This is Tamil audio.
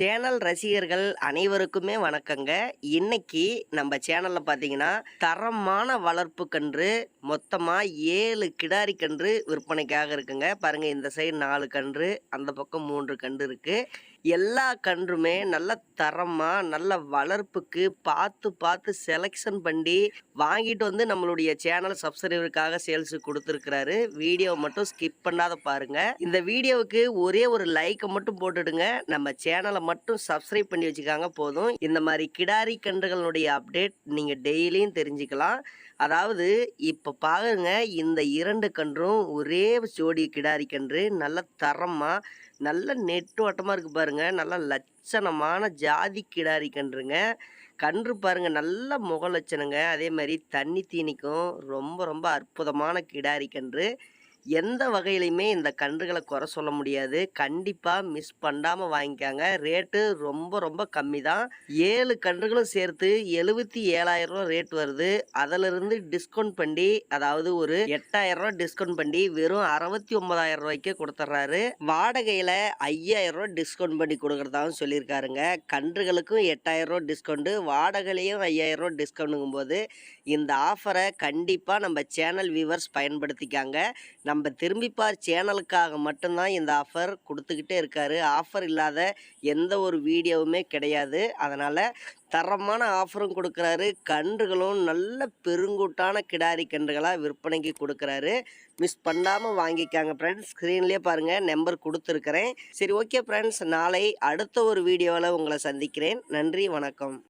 சேனல் ரசிகர்கள் அனைவருக்குமே வணக்கங்க. இன்னைக்கு நம்ம சேனலில் பார்த்தீங்கன்னா தரமான வளர்ப்பு கன்று மொத்தமாக ஏழு கிடாரி கன்று விற்பனைக்காக இருக்குங்க. பாருங்கள் இந்த சைடு நாலு கன்று அந்த பக்கம் மூன்று கன்று இருக்குது எல்லா கன்றுமே நல்ல தரமாக நல்ல வளர்ப்புக்கு பார்த்து பார்த்து செலெக்ஷன் பண்ணி வாங்கிட்டு வந்து நம்மளுடைய சேனல் சப்ஸ்கிரைபருக்காக சேல்ஸு கொடுத்துருக்கிறாரு. வீடியோவை மட்டும் ஸ்கிப் பண்ணாத பாருங்கள் இந்த வீடியோவுக்கு ஒரே ஒரு லைக்கை மட்டும் போட்டுடுங்க. நம்ம சேனலை மட்டும் சப்ஸ்கிரைப் பண்ணி வச்சுக்காங்க போதும். இந்த மாதிரி கிடாரி கன்றுகளுடைய அப்டேட் நீங்கள் டெய்லியும் தெரிஞ்சுக்கலாம். அதாவது இப்போ பாருங்க இந்த இரண்டு கன்றும் ஒரே ஜோடி கிடாரி கன்று. நல்ல தரமாக நல்ல நெட்டோட்டமாக இருக்குது பாருங்கள் நல்ல லட்சணமான ஜாதி கிடாரி கன்றுங்க. கன்று பாருங்க நல்ல முக லட்சணங்க அதே மாதிரி தண்ணி தீனிக்கும். ரொம்ப ரொம்ப அற்புதமான கிடாரி கன்று. எந்த வகையிலையுமே இந்த கன்றுகளை குறை சொல்ல முடியாது. கண்டிப்பாக மிஸ் பண்ணாமல் வாங்கிக்காங்க. ரேட்டு ரொம்ப ரொம்ப கம்மி தான். ஏழு கன்றுகளும் சேர்த்து எழுபத்தி ஏழாயிரம் ரூபா ரேட் வருது. அதிலிருந்து டிஸ்கவுண்ட் பண்ணி அதாவது ஒரு எட்டாயிரம் ரூபா டிஸ்கவுண்ட் பண்ணி வெறும் அறுபத்தி ஒன்பதாயிரம் ரூபாய்க்கு கொடுத்துட்றாரு வாடகையில் ஐயாயிரம் ரூபா டிஸ்கவுண்ட் பண்ணி கொடுக்குறதாகவும் சொல்லியிருக்காருங்க. கன்றுகளுக்கும் எட்டாயிரம் ரூபா டிஸ்கவுண்ட்டு வாடகையிலையும் ஐயாயிரம் ரூபா டிஸ்கவுண்ட்டுங்கும் போது இந்த ஆஃபரை கண்டிப்பாக நம்ம சேனல் வியூவர்ஸ் பயன்படுத்திக்காங்க. நம்ம திரும்பிப்பார் சேனலுக்காக மட்டும்தான் இந்த ஆஃபர் கொடுத்துக்கிட்டே இருக்காரு. ஆஃபர் இல்லாத எந்த ஒரு வீடியோவுமே கிடையாது. அதனால் தரமான ஆஃபரும் கொடுக்குறாரு. கன்றுகளும் நல்ல பெருங்கூட்டான கிடாரி கன்றுகளாக விற்பனைக்கு கொடுக்குறாரு. மிஸ் பண்ணாமல் வாங்கிக்காங்க ஃப்ரெண்ட்ஸ் ஸ்க்ரீன்லேயே பாருங்கள் நம்பர் கொடுத்துருக்குறேன். சரி ஓகே ஃப்ரெண்ட்ஸ் நாளை அடுத்த ஒரு வீடியோவில் உங்களை சந்திக்கிறேன். நன்றி வணக்கம்.